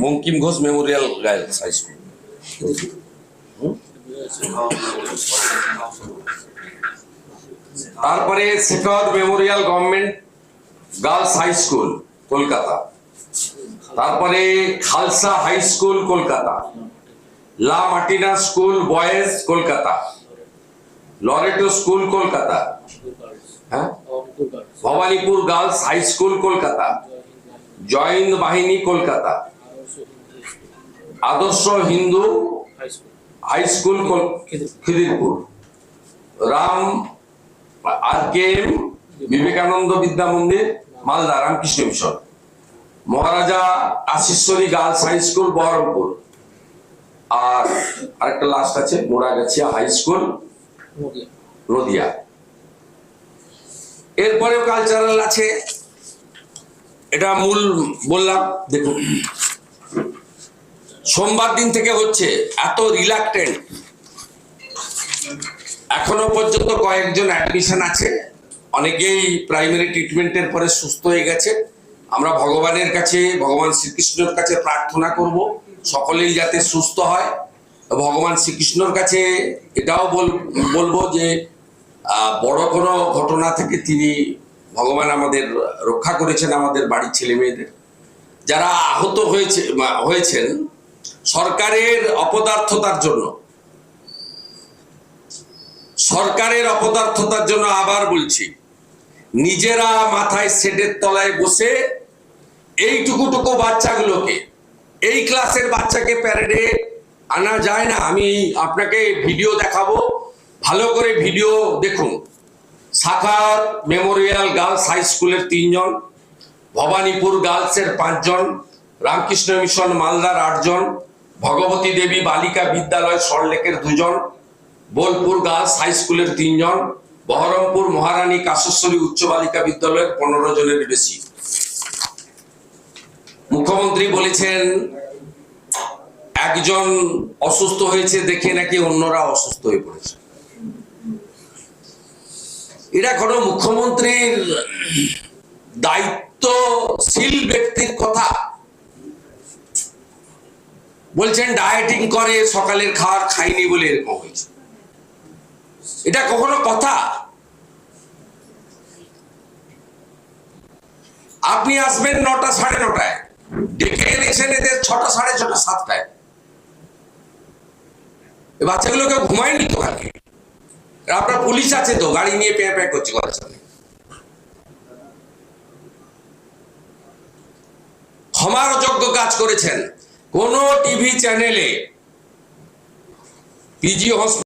Bankim Ghosh memorial girls high school তারপরে Shekhawat memorial government girls high school Kolkata. তারপরে Khalsa high school Kolkata. La Martiniere school boys Kolkata. Loreto school Kolkata. হ্যাঁ? Bhowanipur girls high school, Kolkata. Joint বাহিনী, Kolkata. Adarsha Hindu high school Khidirpur. Ram R K M Vivekananda Vidya Mandir, Malda, Ramakrishna Mission. Maharaja Ashishwari girls high school, Baharampur. আর আরেকটা last আছে মোড়াগাছিয়া high school, Nadia. এরপরেও cultural আছে। এটা মূল বললাম, দেখুন। সোমবার দিন থেকে হচ্ছে, এত রিলাক্টেন্ট এখনও পর্যন্ত কয়েকজন অ্যাডমিশন আছে। অনেকেই প্রাইমারি ট্রিটমেন্টের পরে সুস্থ হয়ে গেছে। আমরা ভগবানের কাছে, ভগবান শ্রীকৃষ্ণের কাছে প্রার্থনা করব, সকলেই যাতে সুস্থ হয়। ভগবান শ্রীকৃষ্ণর কাছে এটাও বল- বলব যে বড় কোনো ঘটনা থেকে তিনি ভগবান আমাদের রক্ষা করেছেন আমাদের বাড়ির ছেলে মেয়েদের। যারা আহত হয়েছে হয়েছেন সরকারের অপদার্থতার জন্য। সরকারের অপদার্থতার জন্য আবার বলছি, নিজেরা মাথায় সেটের তলায় বসে এইটুকুটুকু বাচ্চাগুলোকে, এই ক্লাসের বাচ্চাকে প্যারেডে আনা যায় না। আমি আপনাকে ভিডিও দেখাবো। ভালো করে ভিডিও দেখুন। সাখাত মেমোরিয়াল গার্লস হাই স্কুলের তিনজন, ভবানীপুর গার্লসের পাঁচজন, রামকৃষ্ণ মিশন মালদার আটজন, ভগবতী দেবী বালিকা বিদ্যালয় সরলেকের দুজন, বোলপুর গার্লস হাই স্কুলের তিনজন, বহরমপুর মহারানী কাশেশ্বরী উচ্চ বালিকা বিদ্যালয়ের পনেরো জনের বেশি। মুখ্যমন্ত্রী বলেছেন, একজন অসুস্থ হয়েছে দেখে নাকি অন্যরা অসুস্থ হয়ে পড়েছে। এটা কোনো মুখ্যমন্ত্রীর দায়িত্বশীল ব্যক্তির কথা। বলছেন ডায়েটিং করে, সকালের খাবার খাইনি বলে এরকম হয়েছে। এটা কখনো কথা? আপনি আসবেন নটা সাড়ে নটায়। ডেকে এনেছেন এদের ছটা সাড়ে ছটা সাতটায়। বাচ্চাগুলোকে ঘুমায়নি তো কালকে? আপনার পুলিশ আছে তো, গাড়ি নিয়ে প্যাঁ প্যাঁ করছে ঘরের সামনে। ক্ষমার যোগ্য কাজ করেছেন। কোন টিভি চ্যানেলে পিজি হসপিটাল